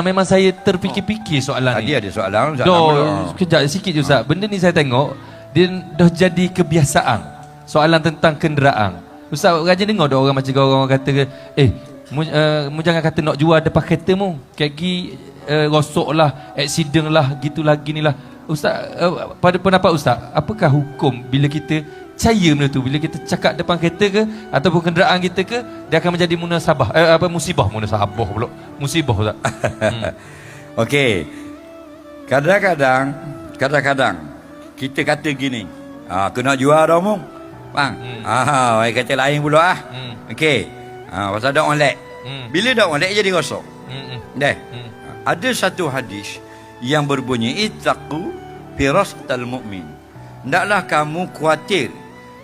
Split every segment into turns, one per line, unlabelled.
Memang saya terfikir-fikir soalan
Ah,
ni.
dia ada soalan. soalan
Dah,
dulu.
sekejap sikit je Ustaz. Benda ni saya tengok dia dah jadi kebiasaan. Soalan tentang kenderaan. Ustaz rajin dengar dah orang macam orang kata eh mu, uh, mu jangan kata nak jual depan kereta mu. Kayak gi uh, rosok lah, accident lah, gitu lagi ni lah. Ustaz, uh, pada pendapat Ustaz, apakah hukum bila kita percaya benda tu bila kita cakap depan kereta ke ataupun kenderaan kita ke dia akan menjadi munasabah eh, apa musibah munasabah pula musibah Ustaz hmm.
Okey. Kadang-kadang, kadang-kadang kita kata gini. Ah, kena jual dah mung. Bang.
Hmm.
Ah, ai kata lain pula ah.
Hmm.
Okey. Ah, pasal dak online.
Hmm.
Bila dak online jadi rosak.
Hmm. hmm.
Deh.
Hmm.
Ada satu hadis yang berbunyi ittaqu firastal mu'min. Hendaklah kamu khawatir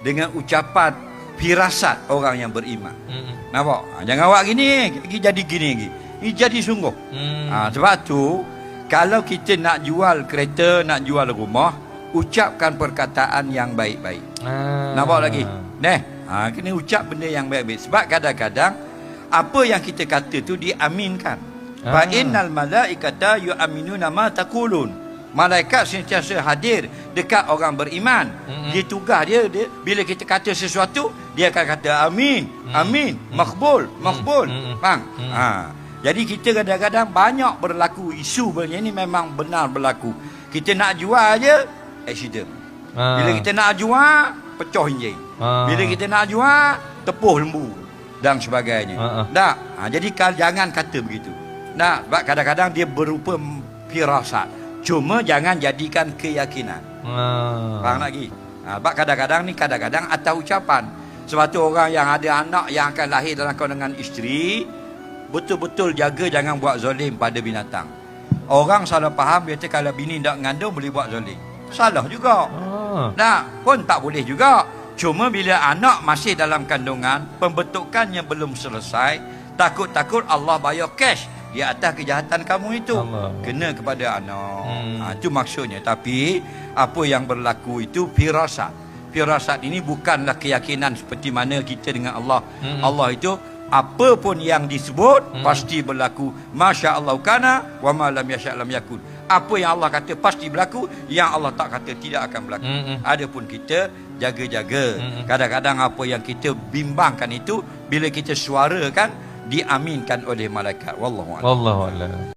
dengan ucapan firasat orang yang beriman.
Hmm.
Nampak? Ha, jangan awak gini, gini jadi gini lagi. Ini jadi sungguh.
Hmm.
Ha, sebab tu kalau kita nak jual kereta, nak jual rumah, ucapkan perkataan yang baik-baik.
Ah.
Nampak lagi? Neh, ha, kena ucap benda yang baik-baik. Sebab kadang-kadang apa yang kita kata tu diaminkan. Fa
Ah.
innal malaikata yu'minuna ma taqulun. Malaikat sentiasa hadir dekat orang beriman.
Mm-mm.
Dia tugas dia, dia bila kita kata sesuatu, dia akan kata amin, amin, makbul, makbul.
Mm-mm.
Faham?
Mm.
Ha. Jadi kita kadang-kadang banyak berlaku isu benda ni memang benar berlaku. Kita nak jual aja accident.
Ah.
Bila kita nak jual pecah enjin.
Ah.
Bila kita nak jual tepuh lembu dan sebagainya.
Ah, ah.
Tak. Ha, jadi jangan kata begitu. Nah, sebab kadang-kadang dia berupa firasat. Cuma jangan jadikan keyakinan.
Ah.
Faham lagi? Ha, sebab kadang-kadang ni kadang-kadang atas ucapan. Sebab tu orang yang ada anak yang akan lahir dalam kalangan isteri, betul-betul jaga jangan buat zalim pada binatang. Orang salah faham dia kalau bini tak mengandung boleh buat zalim. Salah juga.
Ah.
Nah, pun tak boleh juga. Cuma bila anak masih dalam kandungan, pembentukannya belum selesai, takut-takut Allah bayar cash di atas kejahatan kamu itu.
Allah.
Kena kepada anak.
Hmm.
Ha, itu maksudnya. Tapi apa yang berlaku itu firasat. Firasat ini bukanlah keyakinan seperti mana kita dengan Allah.
Hmm.
Allah itu apa pun yang disebut
Hmm.
pasti berlaku. Masya Allah kana wa ma lam yasha lam yakun. Apa yang Allah kata pasti berlaku, yang Allah tak kata tidak akan berlaku.
Hmm.
Adapun kita jaga-jaga.
Hmm.
Kadang-kadang apa yang kita bimbangkan itu bila kita suarakan diaminkan oleh malaikat.
Wallahu a'lam.